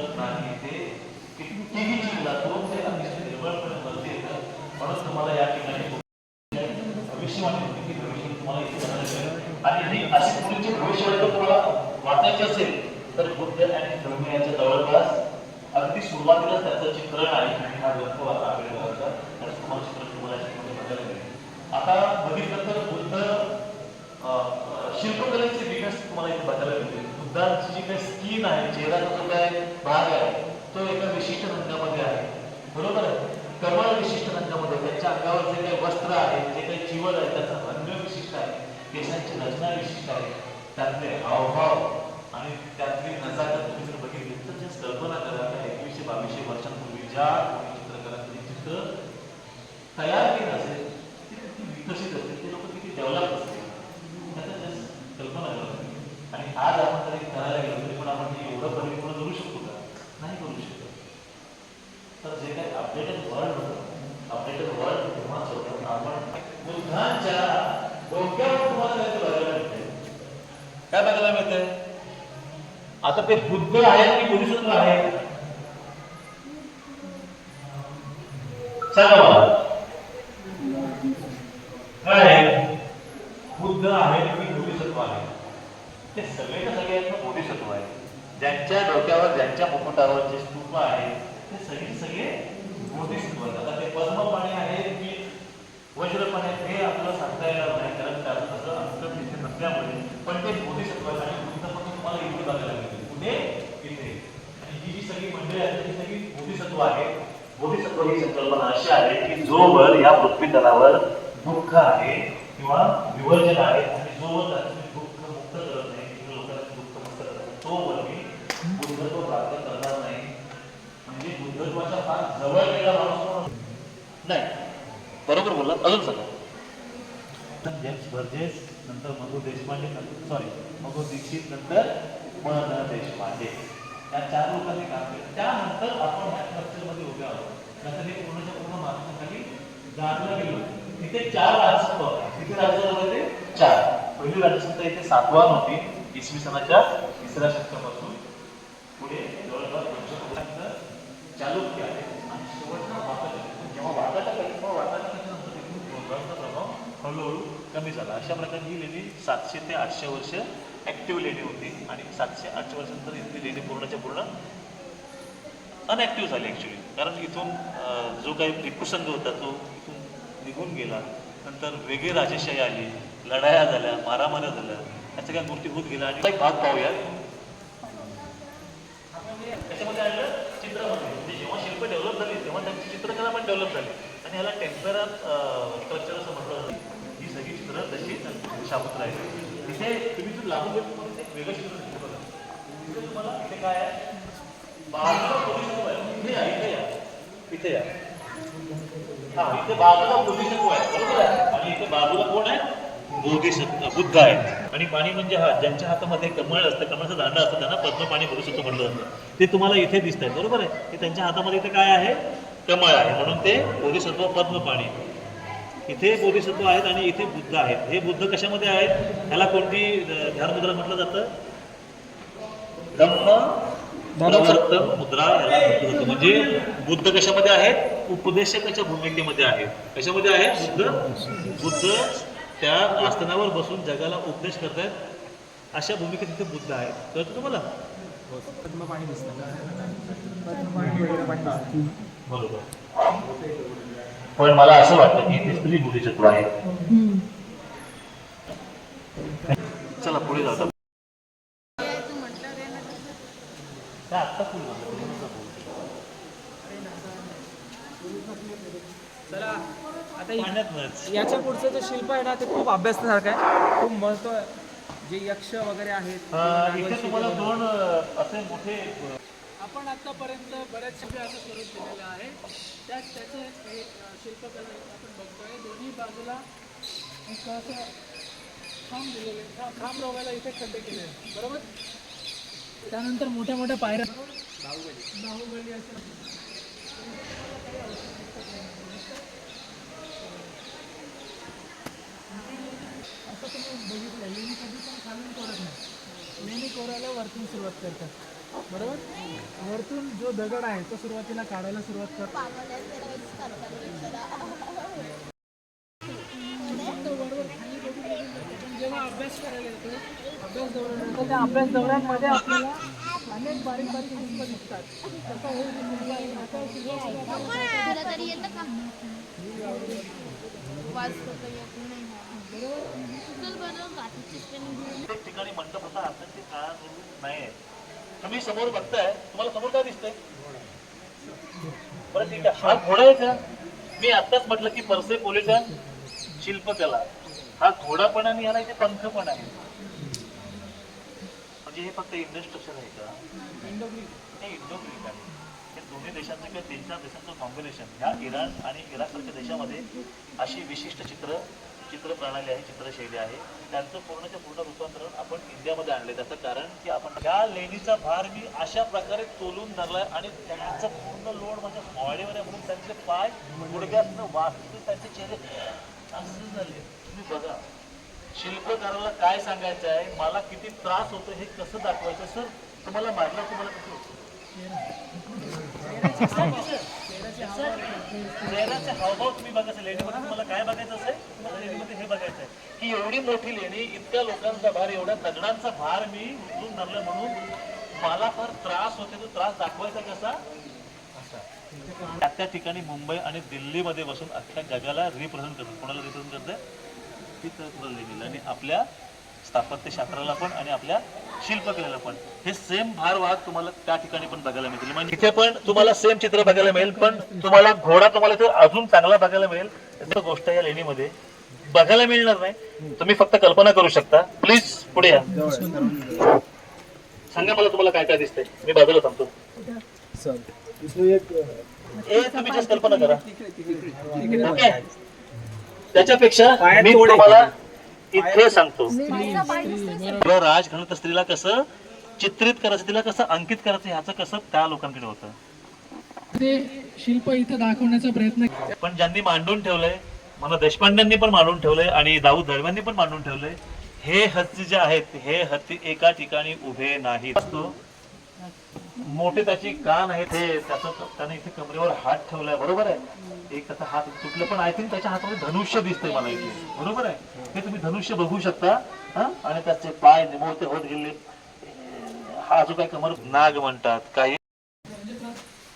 सुंदर प्राणी ते कितीही चिडला तो ते अतिशय निर्बळपणे बनते येतं म्हणून तुम्हाला या ठिकाणी भविष्यवाणी होती की भविष्य तुम्हाला इथे बघायला आणि ही अशी पुढची भविष्यवाणी जर तुम्हाला वाचायची असेल तर बुद्ध आणि धर्म यांच्या जवळपास अगदी सुरुवातीलाच त्याचं चित्रण आहे आणि हा ग्रंथ वाचा आपल्याला त्याचं तुम्हाला चित्र तुम्हाला बघायला मिळेल. आता बघितलं तर बुद्ध शिल्पकलेचे विकास तुम्हाला इथे बघायला मिळते बुद्धांची जी काही स्किन आहे चेहरा जो काय भाग आहे तो एका विशिष्ट रंगामध्ये आहे. बरोबर आहे? कमळ विशिष्ट रंगामध्ये त्यांच्या अंगावर जे काही वस्त्र आहे जे काही जीवन आहे त्याचा रंग विशिष्ट आहे. केसांची रचना विशिष्ट आहे. त्यातले हावभाव आणि त्यातली नजाकत तुम्ही जर बघितली तर जे कल्पना करा त्या एकवीसशे बावीसशे वर्षांपूर्वी ज्या चित्रकारांनी चित्र तयार केलं असेल ते किती विकसित असेल ते लोक किती डेव्हलप असतील त्याचा just कल्पना करा तुम्ही. आणि आज आपण जरी करायला गेलो तरी पण आपण हे एवढं परिपूर्ण करू शकतो का नाही करू शकत तर जे काही अपडेटेड वर्ल्ड होतं अपडेटेड वर्ल्ड तेव्हाच होतं आपण बुद्धांच्या डोक्यावर तुम्हाला काय बघायला मिळते काय बघायला मिळते आता ते बुद्ध आहेत की बोधिसत्व आहेत? सांगा काय आहे? बुद्ध आहेत की बोधिसत्व आहे ते सगळे सगळे आहेत आहे बोधिसत्व ज्यांच्या डोक्यावर ज्यांच्या मुकुटावर जे स्तूप आहे ते सगळे सगळे बोधिसत्व आहेत. आता ते पद्मपाणी आहे की वज्रपाणी आहेत हे आपल्याला सांगता येणार नाही कारण कारण तसं अंतर तिथे नसल्यामुळे पण ते बोधिसत्व आणि बुद्ध पण तुम्हाला इथे बघायला मिळतील. कुठे इथे आणि ही जी सगळी मंडळी आहेत ती सगळी बोधिसत्व आहेत. बोधिसत्व ही संकल्पना अशी आहे की जोवर या पृथ्वी तलावर दुःख आहे किंवा विवर्जन आहे आणि जोवर दुःख मुक्त करत नाही किंवा लोकांचं दुःख मुक्त करत नाही तोवर मी बुद्धत्व प्राप्त करणार नाही. म्हणजे बुद्धत्वाच्या फार जवळ गेला माणूस? नाही. बरोबर बोलला. अजून सांगा. जेम्स बर्जेस नंतर मधु देशपांडे सॉरी मधु दीक्षित नंतर म देशपांडे या चार लोकांनी काम केलं. त्यानंतर आपण ह्या स्ट्रक्चरमध्ये उभे आहोत. नंतर हे पूर्णच्या पूर्ण महाराष्ट्राखाली जाणलं गेलो. तिथे चार राजसत्व किती राजसत्व चार. पहिली राजसत्ता इथे सातवान होती. इसवी सनाच्या तिसऱ्या शतकापासून पुढे जवळपास दोनशे वर्षानंतर चालुक्य आहे आणि शेवटचा वाकाटक जेव्हा वाकाटक आहे तेव्हा वाकाटकाच्या नंतर तिथून बौद्धांचा प्रभाव हळूहळू कमी झाला. अशा प्रकारे ही लेणी सातशे ते आठशे वर्ष ऍक्टिव्ह लेणी होती आणि सातशे आठशे वर्षानंतर इथली लेणी पूर्णच्या पूर्ण अनॲक्टिव्ह झाली ॲक्च्युली कारण इथून जो काही टिपूसंघ होता तो इथून निघून गेला. नंतर वेगळी राजेशाही आली लढाया झाल्या मारामाऱ्या झाल्या. या सगळ्या गोष्टी होत गेल्या. आणि भाग पाहूया. त्याच्यामध्ये आलं चित्रमध्ये म्हणजे जेव्हा शिल्प डेव्हलप झाली तेव्हा त्यांची चित्रकला पण डेव्हलप झाली. आणि ह्याला टेम्परर स्ट्रक्चर असं म्हटलं जातं. ही सगळी चित्र तशी तिथे तुम्ही जर लागू गेलं तुम्हाला ते एक वेगळं चित्र बघा. तिथे तुम्हाला इथे काय आहे? बाजूला बोधिसत्व आहे. इथे या इथे या. इथे या. हा इथे बाजूला बोधिसत्व आहे. बरोबर आहे? आणि इथे बाजूला कोण आहे? बोधिसत्व बुद्ध आहे. आणि पाणी म्हणजे हा ज्यांच्या हातामध्ये कमळ असतं कमळाचं दांडा असतं त्यांना पद्मपाणी बोधिसत्व म्हटलं जातं. ते तुम्हाला इथे दिसत आहे बरोबर आहे? ते त्यांच्या हातामध्ये इथे काय आहे? कमळ आहे. म्हणून ते बोधिसत्व पद्मपाणी इथे बोधिसत्व आहेत आणि इथे बुद्ध आहेत. हे बुद्ध कशामध्ये आहेत? ह्याला कोणती ध्यानमुद्रा म्हटलं जातं? प्रवर्तन मुद्रा याला म्हटलं जातं. म्हणजे बुद्ध कशामध्ये आहेत? उपदेशकाच्या भूमिकेमध्ये आहेत. कशामध्ये आहेत? बुद्ध? बुद्ध त्या आसनावर बसून जगाला उपदेश करतायत. अशा भूमिकेत तिथे बुद्ध आहेत. कळतं तुम्हाला? बरोबर. पण मला असं वाटतं की ते स्त्री बोधिसत्व आहे. चला पुढे जाऊ. चला आता याच्या पुढचं जे शिल्प आहे ना ते खूप अभ्यासण्यासारखं आहे. खूप महत्त्व जे यक्ष वगैरे आहेत इथे तुम्हाला दोन असे मोठे आपण आतापर्यंत बऱ्याच असं स्वरूप दिलेलं आहे त्यात त्याचं हे शिल्पकला आपण बघतोय. दोन्ही बाजूला एक असं खांब दिलेले खा- खांब रोगाला इथे खड्डे केले बरोबर? त्यानंतर मोठ्या मोठ्या पायऱ्या. बाहुबली. बाहुबली असं. असं तुम्ही बघितलं लेणी कधी पण खालून कोरत नाही. लेणी कोरायला वरतून सुरुवात करतात. बरोबर? वरतून जो दगड आहे तो सुरुवातीला काढायला सुरुवात करतो तो बरोबर खाली बघून बघून जातो. पण जेव्हा अभ्यास करायला येतो अभ्यास त्या अभ्यास दौऱ्यांमध्ये आपल्याला अनेक बारीक बारीक शिल्प दिसतात. तसं हे आहे, घेऊन प्रत्येक ठिकाणी मंडप होता आता ते काळात नाही तुम्ही समोर बघताय तुम्हाला समोर काय दिसतंय? बरं ठीक आहे. हा घोडा आहे का? मी आताच म्हटलं की परसे पोलिसां शिल्पकला हा घोडा पण आणि ह्याला इथे पंख पण आहे. म्हणजे हे फक्त इंडस्ट्रक्चर आहे का? हे इंडो ग्रीक आहे. हे दोन्ही देशांचं किंवा तीन चार देशांचं कॉम्बिनेशन ह्या इराण आणि इराकसारख्या देशामध्ये अशी विशिष्ट चित्र चित्र प्रणाली आहे चित्रशैली आहे. त्यांचं पूर्णच्या पूर्ण रूपांतरण आपण इंडियामध्ये आणले त्याचं कारण की आपण त्या लेणीचा भार मी अशा प्रकारे तोलून धरलाय आणि त्यांचं पूर्ण लोड माझ्या बॉडीवर आहे म्हणून त्यांचे पाय गुडघ्यातनं वाचून त्यांचे चेहरे असं झाले. तुम्ही बघा शिल्पकाराला काय सांगायचं आहे? मला किती त्रास होतो हे कसं दाखवायचं? सर तुम्हाला मारलं तुम्हाला कसं होतं चेहऱ्याचे हावभाव तुम्ही बघायचं लेणीमध्ये तुम्हाला काय बघायचं असेल? तुम्हाला लेणीमध्ये हे बघायचं आहे की एवढी मोठी लेणी इतक्या लोकांचा भार एवढ्या दगडांचा भार मी उचलून धरलं म्हणून मला फार त्रास होते. तो त्रास दाखवायचा कसा? असा. त्या त्या ठिकाणी मुंबई आणि दिल्लीमध्ये बसून अख्ख्या जगाला रिप्रेझेंट करतात. कोणाला रिप्रेझेंट करते चित्रकला लेणीला. आणि आपल्या स्थापत्य शास्त्राला पण आणि आपल्या शिल्पकलेला पण. हे सेम भार वाहक तुम्हाला त्या ठिकाणी पण बघायला मिळतील. म्हणजे इथे पण तुम्हाला सेम चित्र बघायला मिळेल पण तुम्हाला घोडा तुम्हाला इथे अजून चांगला बघायला मिळेल. गोष्ट या लेणीमध्ये बघायला मिळणार नाही. तुम्ही फक्त कल्पना करू शकता. प्लीज पुढे या. सांगा मला तुम्हाला काय काय दिसतंय. मी बाजूला थांबतो. ए तुम्ही कल्पना करा. ओके त्याच्यापेक्षा मी तुम्हाला इथे सांगतो. किंवा राजघणत स्त्रीला कसं चित्रित करायचं तिला कसं अंकित करायचं ह्याचं कसं त्या लोकांकडे होतं. ते शिल्प इथं दाखवण्याचा प्रयत्न पण ज्यांनी मांडून ठेवलंय मला देशपांड्यांनी पण मांडून ठेवलंय आणि दाऊद दळव्यांनी पण मांडून ठेवलंय हे हत्ती जे आहेत हे हत्ती एका ठिकाणी उभे नाहीत. असतो मोठे त्याची कान आहेत हे त्याचं त्याने इथे कमरेवर हात ठेवलाय बरोबर आहे? एक त्याचा हात तुटलं पण आय थिंक त्याच्या हातामध्ये धनुष्य दिसतंय मला इथे. बरोबर आहे? हे तुम्ही धनुष्य बघू शकता आणि त्याचे पाय निमोळते होत गेले. हा जो काही कमर? नाग म्हणतात काही. म्हणजे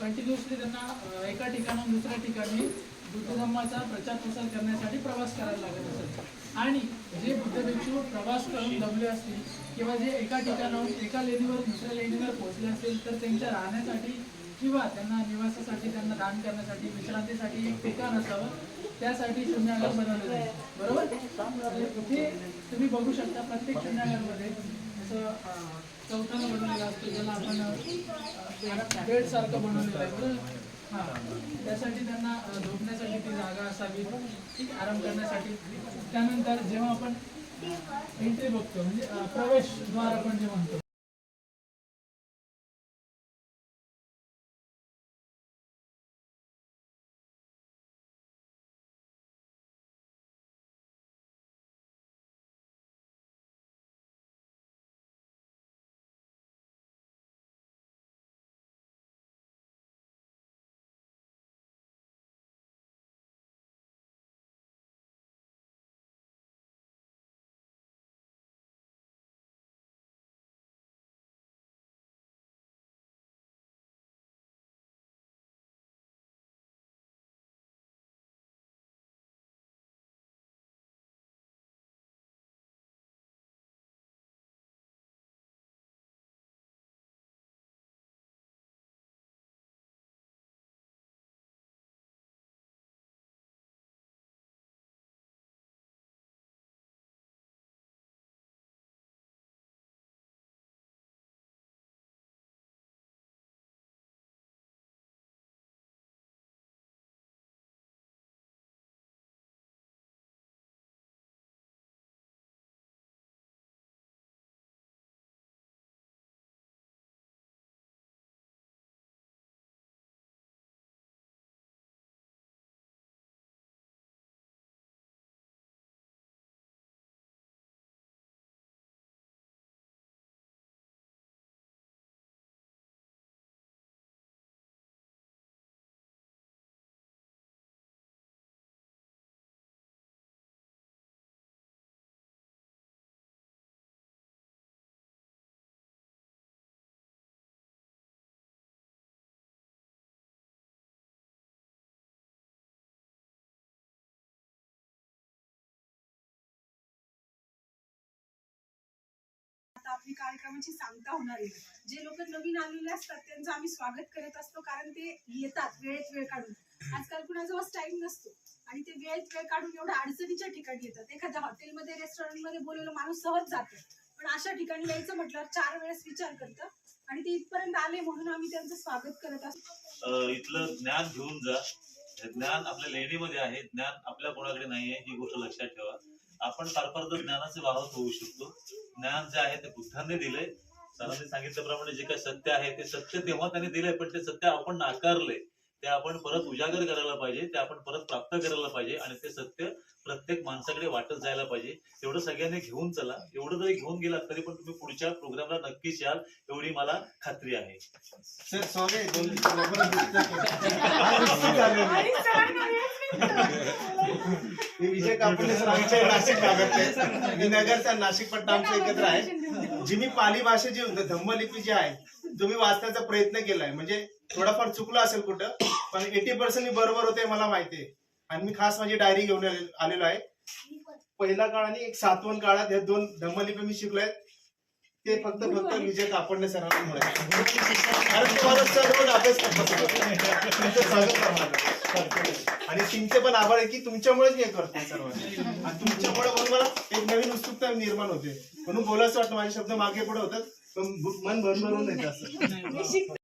कंटिन्युअसली त्यांना एका ठिकाणाहून दुसऱ्या ठिकाणी बुद्ध धर्माचा प्रचार प्रसार करण्यासाठी प्रवास करायला लागत असेल आणि जे बुद्ध भिक्षू प्रवास करून दमले असतील किंवा जे एका ठिकाणाहून एका लेणीवर दुसऱ्या लेणीवर पोहोचले असेल तर त्यांच्या राहण्यासाठी किंवा त्यांना निवासासाठी त्यांना दान करण्यासाठी विश्रांतीसाठी एक ठिकाण असावं. त्यासाठी शून्यागार बनवलेलं आहे बरोबर म्हणजे हे तुम्ही बघू शकता प्रत्येक शून्यागारमध्ये. जसं अं, चौथाला बनवलेलं असतो ज्याला आपण बेड सारखं बनवलेलं आहे. बरोबर? हा. त्यासाठी त्यांना झोपण्यासाठी ती जागा असावी ठीक आराम करण्यासाठी. त्यानंतर जेव्हा आपण एंट्री बघतो म्हणजे प्रवेश द्वार आपण जे म्हणतो. कार्यक्रमाची सांगता होणार आहे जे लोक नवीन आलेले असतात त्यांचं आम्ही स्वागत करत असतो कारण ते येतात वेळेत वेळ काढून. आजकाल कुणाजवळ टाइम नसतो आणि ते वेळेत वेळ काढून एवढ्या अडचणीच्या ठिकाणी येतात. एखाद्या हॉटेलमध्ये रेस्टॉरंटमध्ये बोलवलं माणूस सहज जातो. पण अशा ठिकाणी यायचं म्हटल्यावर चार वेळेस विचार करतं आणि ते इथपर्यंत आले म्हणून आम्ही त्यांचं स्वागत करत असतो. इथलं ज्ञान घेऊन जा. ज्ञान आपल्या लेणीमध्ये आहे. ज्ञान आपल्या कोणाकडे नाहीये ही गोष्ट लक्षात ठेवा. आपण फार फार तर ज्ञानाचे वाहक होऊ शकतो. ज्ञान जे आहे ते बुद्धांनी दिले सरांनी सांगितल्याप्रमाणे जे काही सत्य आहे ते सत्य तेव्हा त्यांनी दिलंय पण ते सत्य आपण नाकारले ते आपण परत उजागर करायला पाहिजे ते आपण परत प्राप्त करायला पाहिजे आणि ते सत्य प्रत्येक माणसाकडे वाटत जायला पाहिजे. एवढं सगळ्यांनी घेऊन चला. एवढं जरी घेऊन गेलात तरी पण तुम्ही पुढच्या प्रोग्रामला नक्कीच याल एवढी मला खात्री आहे. सर सॉरी दोन मी विजय कापडे सर आमच्या नाशिक भागातले मी नगरचा नाशिक पट्टा आमचं एकत्र आहे. जी मी पाली भाषा जी होतं धम्मलिपी जी आहे तुम्ही वाचण्याचा प्रयत्न केलाय. म्हणजे थोडाफार चुकलं असेल कुठं पण एटी पर्सेंट मी बरोबर होते मला माहितीये. आणि मी खास माझी डायरी घेऊन आलेलो आहे. पहिला काळ आणि एक सातवण काळात हे दोन धम्मलिपी मी शिकलोय. ते फक्त फक्त विजय कापडणे सरांना कारण आणि तुमचे पण आभार आहे की तुमच्यामुळेच मी हे करतोय सर्व आणि तुमच्यामुळे मला एक नवीन उत्सुकता निर्माण होते. म्हणून बोलायचं वाटतं माझे शब्द मागे पुढे होतात. पण मन भरून भरून येत असं.